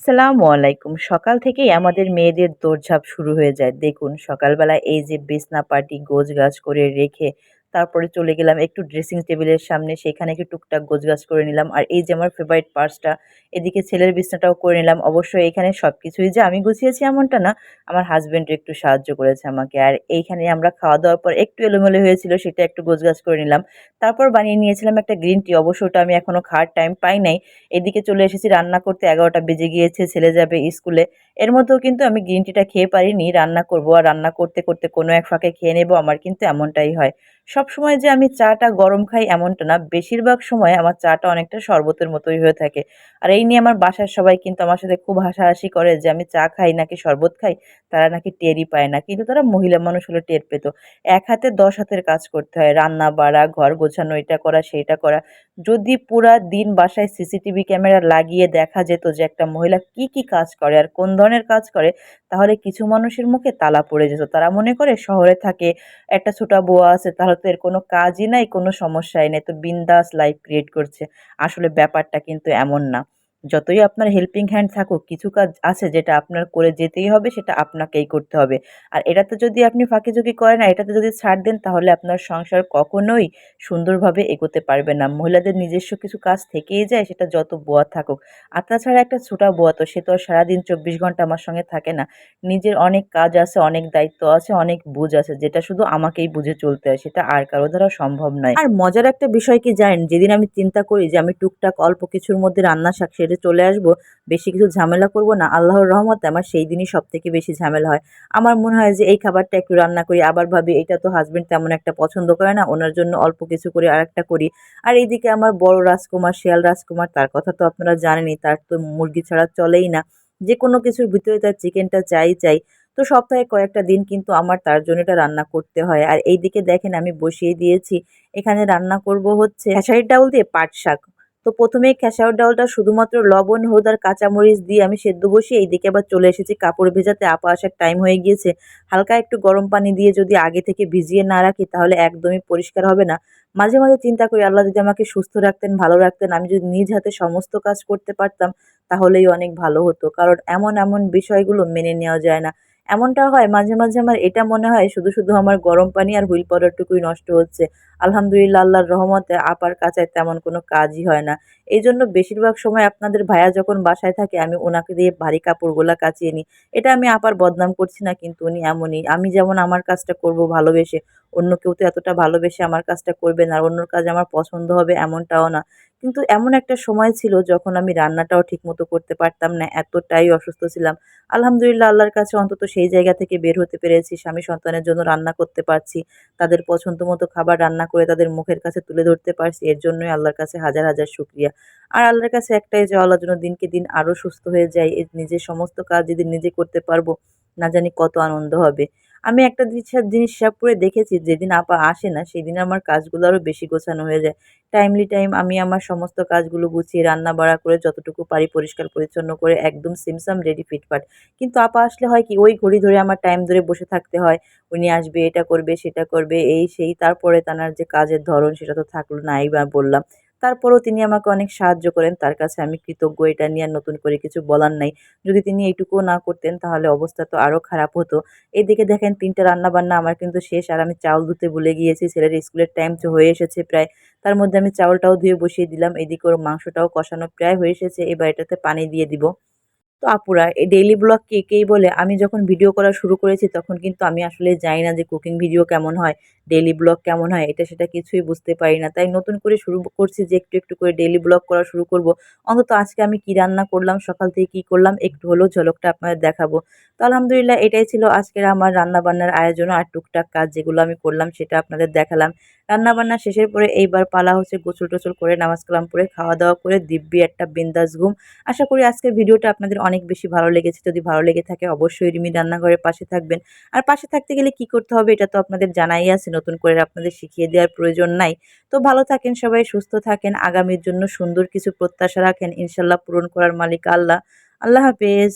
আসসালামু আলাইকুম। সকাল থেকেই আমাদের মেয়েদের দৌড়ঝাঁপ শুরু হয়ে যায়। দেখুন সকালবেলা এই যে বিছনা পাটি, গোছগাছ করে রেখে তারপরে চলে গেলাম একটু ড্রেসিং টেবিলের সামনে, সেখানে একটু টুকটাক গোছগাছ করে নিলাম। আর এই যে আমার ফেভারিট পার্সটা এদিকে ছেলের বিছনাটাও করে নিলাম। অবশ্যই এখানে সব কিছুই যে আমি গুছিয়েছি এমনটা না, আমার হাজব্যান্ড একটু সাহায্য করেছে আমাকে। আর এইখানে আমরা খাওয়া দাওয়ার পর একটু এলোমেলো হয়েছিল, সেটা একটু গোছগাছ করে নিলাম। তারপর বানিয়ে নিয়েছিলাম একটা গ্রিন টি অবশ্য ওটা আমি এখনও খাওয়ার টাইম পাই নাই। এদিকে চলে এসেছি, রান্না করতে এগারোটা বেজে গিয়েছে, ছেলে যাবে স্কুলে এর মধ্যেও কিন্তু আমি গ্রিন টিটা খেয়ে পারিনি, রান্না করব। আর রান্না করতে করতে কোনো এক ফাঁকে খেয়ে নেব, আমার কিন্তু এমনটাই হয়। সব সময় যে আমি চাটা গরম খাই এমনটা না। বেশিরভাগ সময় আমার চাটা অনেকটা শরবতের মতোই হয়ে থাকে। আর এই নিয়ে আমার বাসার সবাই কিন্তু আমার সাথে খুব হাসাহাসি করে যে, আমি চা খাই নাকি শরবত খাই? তারা নাকি টেরই পায় না। কিন্তু তারা মহিলা মানুষ হলে টের পেত। এক হাতে দশ হাতের কাজ করতে হয়। রান্না বাড়া, ঘর গোছানো, এটা করা, সেইটা করা। যদি পুরা দিন বাসায় সিসিটিভি ক্যামেরা লাগিয়ে দেখা যেত যে, একটা মহিলা কি কি কাজ করে আর কোন ধরনের কাজ করে তাহলে কিছু মানুষের মুখে তালা পড়ে যেত। তারা মনে করে শহরে থাকে, একটা ছোটা বোয়া আছে, তাহলে তো এর কোনো কাজই নাই, কোনো সমস্যাই নেই। তো বিন্দাস লাইফ ক্রিয়েট করছে। আসলে ব্যাপারটা কিন্তু এমন না। যতই আপনার হেল্পিং হ্যান্ড থাকুক, কিছু কাজ আছে যেটা আপনার করে যেতেই হবে, সেটা আপনাকেই করতে হবে। আর এটাতে যদি আপনি ফাঁকিঝুঁকি করেন, আর এটাতে যদি ছাড় দেন, তাহলে আপনার সংসার কখনোই সুন্দরভাবে এগোতে পারবে না। মহিলাদের নিজস্ব কিছু কাজ থেকেই যায়, সেটা যত বোয়া থাকুক। আর তাছাড়া একটা ছোটা বোয়া তো, সে তো আর সারাদিন চব্বিশ ঘণ্টা আমার সঙ্গে থাকে না। নিজের অনেক কাজ আছে, অনেক দায়িত্ব আছে, অনেক বুঝ আছে, যেটা শুধু আমাকেই বুঝে চলতে হয়, সেটা আর কারও দ্বারা সম্ভব নয়। আর মজার একটা বিষয় কি জানেন? যেদিন আমি চিন্তা করি যে, আমি টুকটাক অল্প কিছুর মধ্যে রান্না শাক সেরে চলে আসব, বেশি কিছু ঝামেলা করব না। আল্লাহর রহমতে আমার সেই দিনই সব থেকে বেশি ঝামেলা হয়। আমার মনে হয় যে এই খাবারটা একটু রান্না করি, আবার ভাবি এটা তো হাজব্যান্ড তেমন একটা পছন্দ করে না, ওনার জন্য অল্প কিছু করে আর একটা করি। আর এইদিকে আমার বড় রাজকুমার, শিয়াল রাজকুমার, তার কথা তো আপনারা জানেনই, তার তো মুরগি ছাড়া চলেই না। যে কোনো কিছুর ভিতরে তার চিকেনটা চাই চাই। তো সপ্তাহে কয়েকটা দিন কিন্তু আমার তার জন্য এটা রান্না করতে হয়। আর এই দিকে দেখেন আমি বসিয়ে দিয়েছি। এখানে রান্না করব হচ্ছে খেসারির ডাউল দিয়ে পাট শাক। তো প্রথমেই খেসারির ডালটা শুধুমাত্র লবণ, হলুদ আর কাঁচামরিচ দিয়ে আমি সেদ্ধ বসিয়ে এইদিকে আবার চলে এসেছি কাপড় ভেজাতে। আপা আসার টাইম হয়ে গিয়েছে। হালকা একটু গরম পানি দিয়ে যদি আগে থেকে ভিজিয়ে না রাখি তাহলে একদমই পরিষ্কার হবে না। মাঝে মাঝে চিন্তা করি, আল্লাহ যদি আমাকে সুস্থ রাখতেন, ভালো রাখতেন, আমি যদি নিজ হাতে সমস্ত কাজ করতে পারতাম, তাহলেই অনেক ভালো হতো। কারণ এমন এমন বিষয়গুলো মেনে নেওয়া যায় না। এমনটা হয়, মাঝে মাঝে আমার এটা মনে হয় শুধু শুধু আমার গরম পানি আর হুইল পাউডারটুকুই নষ্ট হচ্ছে। আলহামদুলিল্লাহ, আল্লাহর রহমতে আপার কাছে তেমন কোনো কাজই হয় না। এই জন্য বেশিরভাগ সময় আপনাদের ভাইয়া যখন বাসায় থাকে, আমি ওনাকে দিয়ে ভারী কাপড়গুলা কাচিয়ে নিই। এটা আমি আপার বদনাম করছি না, কিন্তু উনি এমনই। আমি যেমন আমার কাজটা করব ভালোবেসে অন্য কেউ তো এতটা ভালোবেসে আমার কাজটা করবে না অন্যর কাজ আমার পছন্দ হবে এমনটাও না। কিন্তু এমন একটা সময় ছিল যখন আমি রান্নাটাও ঠিকমতো করতে পারতাম না, এতটাই অসুস্থ ছিলাম। আলহামদুলিল্লাহ, আল্লাহর কাছে অন্তত সেই জায়গা থেকে বের হতে পেরেছি, স্বামী সন্তানের জন্য রান্না করতে পারছি, তাদের পছন্দ মতো খাবার রান্না করে তাদের মুখের কাছে তুলে ধরতে পারছি, এর জন্যই আল্লাহর কাছে হাজার হাজার শুক্রিয়া। আর আল্লাহর কাছে একটাই যে, আল্লাহ যেন দিনকে দিন আরও সুস্থ হয়ে যায় নিজের সমস্ত কাজ যদি নিজে করতে পারব, না জানি কত আনন্দ হবে। আমি একটা জিনিস হিসাব করে দেখেছি, যেদিন আপা আসে না, সেদিন আমার কাজগুলো আরও বেশি গোছানো হয়ে যায়। টাইমলি টাইম আমি আমার সমস্ত কাজগুলো গুছিয়ে রান্না বাড়া করে, যতটুকু পারি পরিষ্কার, পরিচ্ছন্ন করে একদম সিমসাম রেডি ফিটফাট কিন্তু আপা আসলে হয় কি, ওই ঘড়ি ধরে আমার টাইম ধরে বসে থাকতে হয়। উনি আসবে, এটা করবে, সেটা করবে, এই, সেই, তারপরে তার যে কাজের ধরন সেটা তো থাকল নাই বা বললাম। তারপরও তিনি আমাকে অনেক সাহায্য করেন। তার কাছে আমি কৃতজ্ঞ, এটা নিয়ে আর নতুন করে কিছু বলার নাই। যদি তিনি এইটুকুও না করতেন, তাহলে অবস্থা তো আরও খারাপ হতো। এদিকে দেখেন, তিনটা রান্নাবান্না আমার কিন্তু শেষ। আর আমি চাউল ধুতে ভুলে গিয়েছি। ছেলের স্কুলের টাইম তো হয়ে এসেছে প্রায়। তার মধ্যে আমি চাউলটাও ধুয়ে বসিয়ে দিলাম। এদিকে ওর মাংসটাও কষানো প্রায় হয়ে এসেছে। এবার এটাতে পানি দিয়ে দিব। তো আপুরা, এই ডেইলি ব্লগ কে কেই বলে? আমি যখন ভিডিও করা শুরু করেছি, তখন কিন্তু আমি আসলে জানি না যে কুকিং ভিডিও কেমন হয় ডেইলি ব্লগ কেমন হয়, এটা সেটা কিছুই বুঝতে পারি না। তাই নতুন করে শুরু করছি যে একটু একটু করে ডেইলি ব্লগ করা শুরু করব। অন্তত আজকে আমি কি রান্না করলাম, সকাল থেকে কি করলাম, একটু হলেও ঝলকটা আপনাদের দেখাবো। তো আলহামদুলিল্লাহ, এটাই ছিল আজকের আমার রান্না বান্নার আয়োজন আর টুকটাক কাজ যেগুলো আমি করলাম, সেটা আপনাদের দেখালাম। রান্নাবান্না শেষের পরে এইবার পালা হচ্ছে গোসল টোসল করে, নামাজ কালাম পরে খাওয়া দাওয়া করে দিব্যি একটা বিন্দাস ঘুম। আশা করি আজকের ভিডিওটা আপনাদের অনেক বেশি ভালো লেগেছে। যদি ভালো লেগে থাকে অবশ্যই রিমি রান্নাঘরের পাশে থাকবেন। আর পাশে থাকতে গেলে কি করতে হবে এটা তো আপনাদের জানাই আছে, নতুন করে আপনাদের শিখিয়ে দেওয়ার প্রয়োজন নাই। তো ভালো থাকেন সবাই, সুস্থ থাকেন, আগামীর জন্য সুন্দর কিছু প্রত্যাশা রাখেন। ইনশাল্লাহ পূরণ করার মালিক আল্লাহ। আল্লাহ হাফেজ।